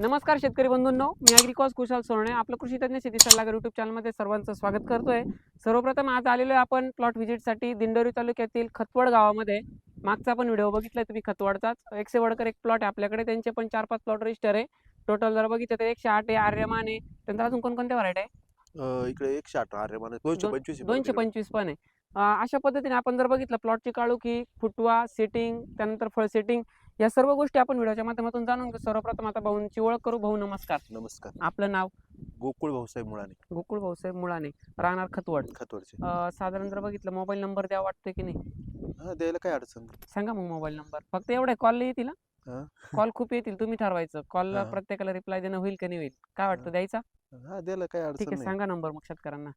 नमस्कार शेतकरी बंधूंनो मी अॅग्रिकॉस कुशाल सोरणे आपलं कृषी तज्ञ शेती सल्लागार युट्यूब चॅनलमध्ये सर्वांचं स्वागत करतोय. सर्वप्रथम आज आलेलो आहे आपण प्लॉट व्हिजिटसाठी दिंडोरी तालुक्यातील खतवड गावामध्ये. मागचा पण व्हिडिओ बघितलाय तुम्ही खतवडचाच. एकशे वडकर एक प्लॉट आहे आपल्याकडे त्यांचे पण चार पाच प्लॉट रजिस्टर आहे. टोटल जर बघितलं तर एकशे आठ आहे आर्यमान आहे. त्यानंतर अजून कोणकोणत्या व्हरायटी आहे? इकडे एकशे अठरा आर्यमान दोनशे पंचवीस दोनशे पंचवीस पण आहे. अशा पद्धतीने आपण जर बघितलं प्लॉटची काळोखी फुटवा सेटिंग त्यानंतर फळ सेटिंग या सर्व गोष्टी आपण व्हिडिओच्या माध्यमातून जाणून घेऊ. सर्वप्रथम आता भाऊंची ओळख करू. भाऊ नमस्कार. नमस्कार. आपलं नाव? गोकुळ भाऊसाहेब मुळाने. गोकुळ भाऊसाहेब मुळाने. राहणार खतवड. खतवडचे. अं, साधारण जर बघितलं मोबाईल नंबर द्यावा वाटतंय की नाही? हा द्यायला काय अडचण. सांगा मग मोबाईल नंबर. फक्त एवढे कॉल येतील हा. कॉल खूप येतील तुम्ही ठरवायचं. कॉल हा. प्रत्येकाला रिप्लाय देणं होईल की नाही होईल? काय वाटतं हा. द्यायचा? हा द्यायला काय ठीक अडचण आहे नाही. सांगा नंबर मग शेतकऱ्यांना.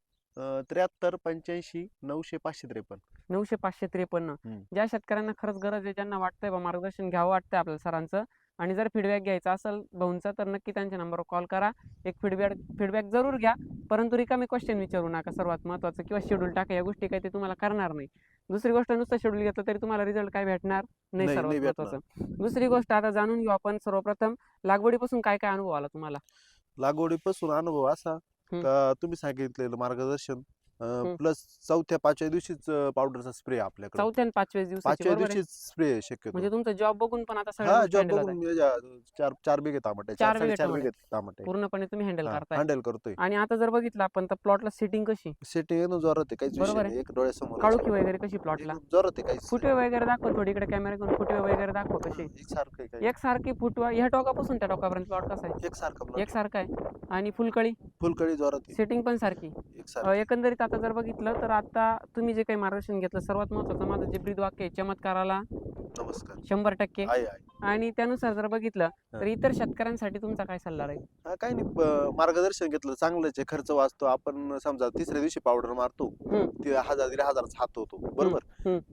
त्र्याहत्तर पंच्याऐंशी नऊशे पाचशे त्रेपन्न. नऊशे पाचशे त्रेपन्न. ज्या शेतकऱ्यांना खरंच गरज आहे ज्यांना वाटतंय बा मार्गदर्शन घ्यावं वाटतंय आपल्याला सरांचं आणि जर फीडबॅक घ्यायचा असेल भाऊंचा तर नक्की त्यांच्या नंबरवर कॉल करा एक फीडबॅक फीडबॅक जरूर घ्या परंतु रिकामी क्वेश्चन विचारू नका सर्वात महत्त्वाचं किंवा शेड्यूल टाका या गोष्टी काही ते तुम्हाला करणार नाही दुसरी गोष्ट नुसतं शेड्यूल घेतलं तरी तुम्हाला रिझल्ट काय भेटणार नाही सर्वात. महत्त्वाचं दुसरी गोष्ट आता जाणून घेऊ आपण सर्वप्रथम लागवडीपासून काय काय अनुभव आला तुम्हाला लागवडीपासून अनुभव असा. का तुम्ही सांगितलेलं मार्गदर्शन. प्लस चौथ्या पाचव्या दिवशीच पावडरचा स्प्रे आपल्याकडे. चौथ्या आणि पाचव्या दिवसाची पाचव्या आहे? दिवशीच स्प्रे शक्यतो. म्हणजे तुमचा जॉब बघून पण आता हा गोष्टी जॉब handle बघून आहे. मी ज्या- चार चार बिघे टमाटे चार चार बिघे साडेचार टमाटे. बिघे टमाटे पूर्णपणे तुम्ही हँडल करताय. हँडल करतोय. आणि आता जर बघितलं आपण तर प्लॉटला सिटिंग कशी? सेटिंग येणं जोरात आहे काहीच विषय बरोबर नाही एक डोळ्यासमोर काळोखी वगैरे कशी प्लॉटला एकदम जोरात आहे काहीच फुटवे वगैरे दाखव थोडी इकडे कॅमेरा घेऊन फुटवे वगैरे दाखव कशी. एकसारखं आहे काही. एकसारखी फुटवा ह्या टोकापासून त्या टोकापर्यंत प्लॉट कसा आहे? एकसारखं plot. एकसारखा आहे. आणि फुलकळी? फुलकळी जोरात आहे. सेटिंग पण सारखी. अं, एकंदरीत आता जर बघितलं तर आता तुम्ही जे काही मार्गदर्शन घेतलं सर्वात महत्वाचं माझं जे ब्रीद वाक्य आहे चमत्काराला नमस्कार. शंभर टक्के आहे आहे आणि त्यानुसार जर बघितलं तर इतर शेतकऱ्यांसाठी तुमचा काय सल्ला राहील? हा, काही नाही प- मार्गदर्शन घेतलं चांगलंच आहे. खर्च वाचतो. आपण समजा तिसऱ्या दिवशी पावडर मारतो हम्म. ते हजार दीड हजाराचा हात होतो. बरोबर.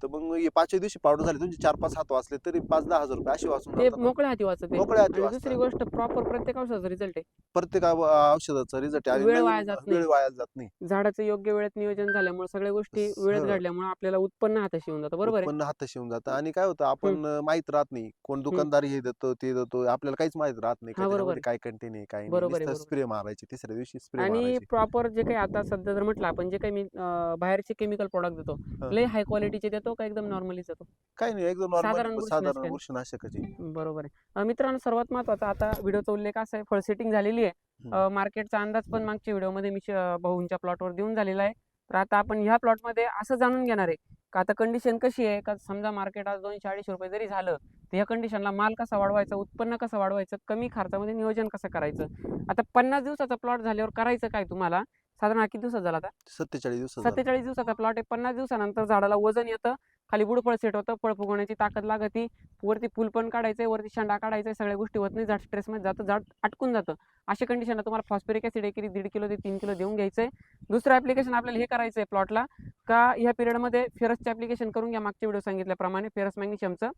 तर मग हे पाचव्या दिवशी पावडर झाली तुमचे चार पाच हात वाचले तरी पाच दहा हजार रुपये असे वाचून ते जातात ना. मोकळ्या हाती वाचत मोकळ्या हाती आणि वाचतात. दुसरी गोष्ट प्रॉपर प्रत्येक औषधाचा रिझल्ट आहे. प्रत्येक औषधाचा रिझल्ट आणि वेळ नवीन- वाया जात नाही. वेळ वाया जात नाही. झाडाचं योग्य वेळेत नियोजन झाल्यामुळे सगळ्या गोष्टी वेळेत सरळ. घडल्यामुळे आपल्याला उत्पन्न हाताशी येऊन जातं. बरोबर आहे? उत्पन्न हाताशी येऊन जातं. आणि काय होतं आपण माहीत राहत नाही कोण दुकानदार हे देतो ते देतो आपल्याला काहीच माहीत राहत नाही का हा, बरोबर त्याच्यामध्ये काय कंटेन आहे काय बरोबर आहे, नाही बरोबर. स्प्रे मारायचे तिसऱ्या दिवशी स्प्रे आणि मारायचे प्रॉपर जे काही आता सध्या जर म्हटलं आपण जे काही मी अं, बाहेरचे केमिकल प्रोडक्ट देतो हा. लय हाय क्वालिटीचे देतो का एकदम नॉर्मलीच देतो काही नाही एकदम साधारण नॉर्मल बुरशीनाशक साधारण आहे. बुरशीनाशकच आहे. बरोबर आहे अं, मित्रांनो सर्वात महत्त्वाचा आता व्हिडिओचा उल्लेख असा आहे फळ सेटिंग झालेली आहे. मार्केटचा अंदाज पण मागच्या व्हिडिओमध्ये मी श- भाऊंच्या प्लॉटवर देऊन झालेला आहे तर आता आपण ह्या प्लॉटमध्ये असं जाणून घेणार आहे का आता कंडिशन कशी आहे का समजा मार्केट आज दोनशे अडीचशे रुपये जरी झालं तर ह्या कंडिशनला माल कसा वाढवायचा उत्पन्न कसं वाढवायचं कमी खर्चामध्ये नियोजन कसं करायचं? आता पन्नास दिवसाचा प्लॉट झाल्यावर करायचं काय तुम्हाला? साधारण किती दिवसात झाला आता? सत्तेचाळीस दिवसाचा सत्तेचाळीस दिवसाचा प्लॉट आहे. पन्नास दिवसानंतर झाडाला वजन येतं. खाली बुडफळ सेट होतं पळ फुगवण्याची ताकद लागती. वरती फुल पण काढायचंय वरती शेंडा काढायचा सगळ्या गोष्टी होत नाही झाड स्ट्रेसमध्ये जातं झाड अटकून जातं. अशा कंडिशनला तुम्हाला फॉस्फेरिक ॲसिड एक दीड किलो ते तीन किलो देऊन घ्यायचं आहे दुसरं ॲप्लिकेशन आपल्याला हे करायचं आहे प्लॉटला का ह्या पिरियडमध्ये फेरसचे ॲप्लिकेशन करून घ्या मागच्या व्हिडिओ सांगितल्याप्रमाणे फेरस मॅग्नेशियमचं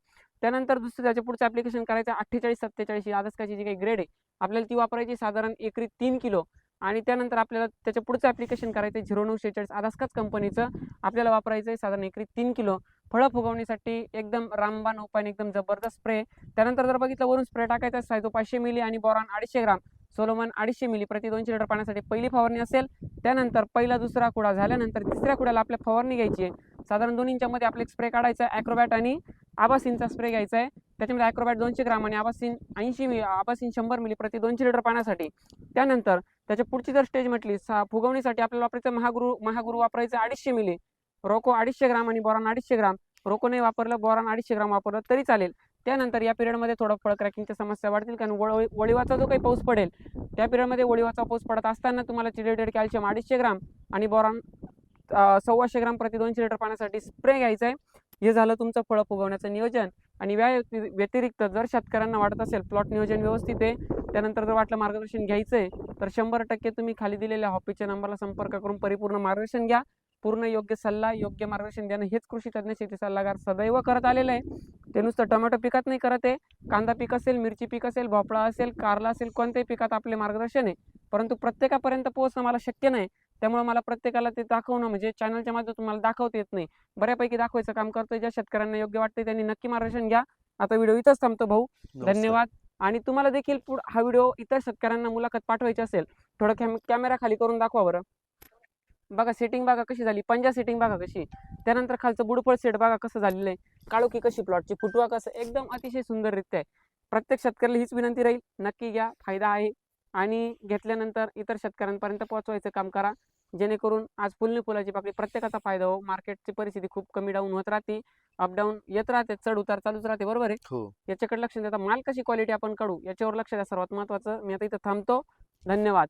त्यानंतर दुसरं त्याच्या पुढचं ॲप्लिकेशन करायचं अठ्ठेचाळीस सत्तेचाळीस ही आदसकाची जी काही ग्रेड आहे आपल्याला ती वापरायची साधारण एकरी तीन किलो. आणि त्यानंतर आपल्याला त्याच्या पुढचं ॲप्लिकेशन करायचं आहे झिरो नऊ शेहेचाळीस आदासकाच कंपनीचं आपल्याला वापरायचं आहे साधारण एकरी तीन किलो. फळं फुगवण्यासाठी एकदम रामबाण उपाय एकदम जबरदस्त स्प्रे. त्यानंतर जर बघितलं वरून स्प्रे टाकायचा आहे तो पाचशे मिली आणि बोरॉन अडीचशे ग्राम. सोलोमन अडीचशे मिली. प्रति दोनशे लिटर पाण्यासाठी पहिली फवारणी असेल. त्यानंतर पहिला दुसरा कुडा झाल्यानंतर तिसऱ्या कुड्याला आपल्या फवारणी घ्यायची आहे. साधारण दोन इंचामध्ये एक स्प्रे काढायचा आहे. ॲक्रोबॅट आणि आबासिनचा स्प्रे घ्यायचा आहे. त्याच्यामध्ये ॲक्रोबॅट दोनशे ग्राम आणि आबासिन ऐंशी मिली आबासिन शंभर मिली प्रति दोनशे लिटर पाण्यासाठी. त्यानंतर त्याच्या पुढची जर स्टेज म्हटली सा फुगवणीसाठी आपल्याला वापरायचं महागुरु महागुरु वापरायचं अडीचशे मिली. रोको अडीचशे ग्राम आणि बोरान अडीचशे ग्राम. रोको नाही वापरलं बोरान अडीचशे ग्राम वापरलं तरी चालेल. त्यानंतर या पिरियडमध्ये थोडं फळ क्रॅकिंगच्या समस्या वाढतील. कारण वळ वळीवाचा जो काही पाऊस पडेल त्या पिरियडमध्ये वळीवाचा पाऊस पडत असताना तुम्हाला चिलेटेड कॅल्शियम अडीचशे ग्राम आणि बोरान सव्वाशे ग्राम प्रति दोनशे लिटर पाण्यासाठी स्प्रे घ्यायचा आहे. हे झालं तुमचं फळं फुगवण्याचं नियोजन. आणि व्या व्यतिरिक्त जर शेतकऱ्यांना वाटत असेल प्लॉट नियोजन व्यवस्थित आहे त्यानंतर जर वाटलं मार्गदर्शन घ्यायचं आहे तर शंभर टक्के तुम्ही खाली दिलेल्या हॉपीच्या नंबरला संपर्क करून परिपूर्ण मार्गदर्शन घ्या. पूर्ण योग्य सल्ला योग्य मार्गदर्शन देणं हेच कृषी तज्ज्ञ शेती सल्लागार सदैव करत आलेलं आहे. ते नुसतं टोमॅटो पिकात नाही करत आहे. कांदा पीक असेल मिरची पीक असेल भोपळा असेल कारला असेल कोणत्याही पिकात आपले मार्गदर्शन आहे. परंतु प्रत्येकापर्यंत पोहोचणं मला शक्य नाही. त्यामुळे मला प्रत्येकाला ते दाखवणं म्हणजे चॅनलच्या माध्यमातून मला दाखवता येत नाही. बऱ्यापैकी दाखवायचं काम करतोय. ज्या शेतकऱ्यांना योग्य वाटतंय त्यांनी नक्की मार्गदर्शन घ्या. आता व्हिडिओ इथंच थांबतो भाऊ. धन्यवाद. आणि तुम्हाला देखील हा व्हिडिओ इतर शेतकऱ्यांना मुलाखत पाठवायची असेल थोडं कॅम कॅमेरा खाली करून दाखवा बरं. बघा सेटिंग बघा कशी झाली. पंजा सेटिंग बघा कशी. त्यानंतर खालचं बुडफळ सेट बघा कसं झालेलं आहे. काळोखी कशी प्लॉटची फुटवा कसं एकदम अतिशय सुंदररित्या आहे. प्रत्येक शेतकऱ्याला हीच विनंती राहील नक्की घ्या फायदा आहे. आणि घेतल्यानंतर इतर शेतकऱ्यांपर्यंत पोहोचवायचं काम करा. जेणेकरून आज फुलने फुलाची पाकळी प्रत्येकाचा फायदा हो. मार्केटची परिस्थिती खूप कमी डाऊन होत राहते. अपडाऊन येत राहते चढ उतार चालूच राहते बरोबर आहे? हो. याच्याकडे लक्ष देता माल कशी क्वालिटी आपण काढू याच्यावर लक्ष द्या. सर्वात महत्वाचं मी आता इथं थांबतो. धन्यवाद.